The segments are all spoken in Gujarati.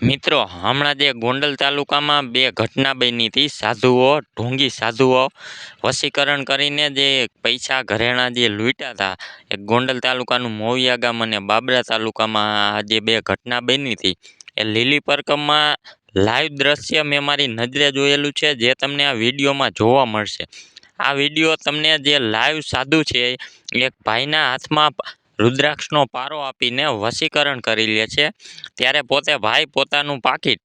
મિત્રો, હમણાં જે ગોંડલ તાલુકામાં બે ઘટના બની હતી, સાધુઓ, ઢોંગી સાધુઓ, વશીકરણ કરીને જે પૈસા ઘરેણાં જે લૂંટ્યા હતા, એ ગોંડલ તાલુકાનું મોવિયા ગામ અને બાબરા તાલુકામાં જે બે ઘટના બની હતી, એ લીલી પરકમમાં લાઈવ દ્રશ્ય મેં મારી નજરે જોયેલું છે, જે તમને આ વિડીયોમાં જોવા મળશે. આ વીડિયો તમને જે લાઈવ સાધુ છે એક ભાઈના હાથમાં રુદ્રાક્ષનો પારો આપીને વશીકરણ કરી લે છે. ત્યારે પોતે ભાઈ પોતાનું પાકીટ,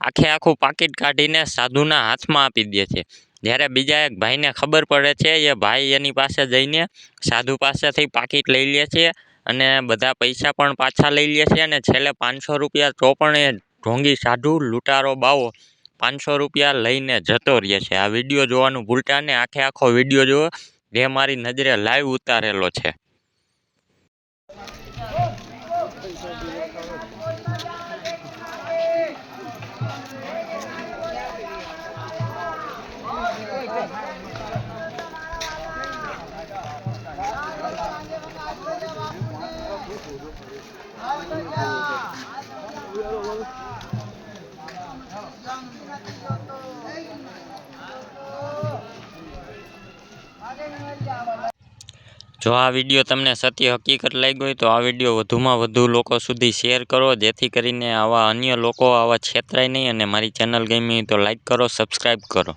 આખે આખું પાકીટ કાઢીને સાધુના હાથમાં આપી દે છે. જ્યારે બીજા એક ભાઈને ખબર પડે છે, એ ભાઈ એની પાસે જઈને સાધુ પાસેથી પાકીટ લઈ લે છે અને બધા પૈસા પણ પાછા લઈ લે છે અને છેલ્લે પાંચસો રૂપિયા તો પણ એ ઢોંગી સાધુ લૂંટારો બાવો પાંચસો રૂપિયા લઈને જતો રહે છે. આ વીડિયો જોવાનું ભૂલતા ને આખે આખો વીડિયો જુઓ જે મારી નજરે લાઈવ ઉતારેલો છે. જો આ વીડિયો તમને સત્ય હકીકત લાગ્યો હોય તો આ વીડિયો વધુમાં વધુ લોકો સુધી શેર કરો. જેથી કરીને આવા અન્ય લોકો આવા છેતરાય નહીં અને મારી ચેનલ ગમી તો લાઈક કરો સબસ્ક્રાઈબ કરો.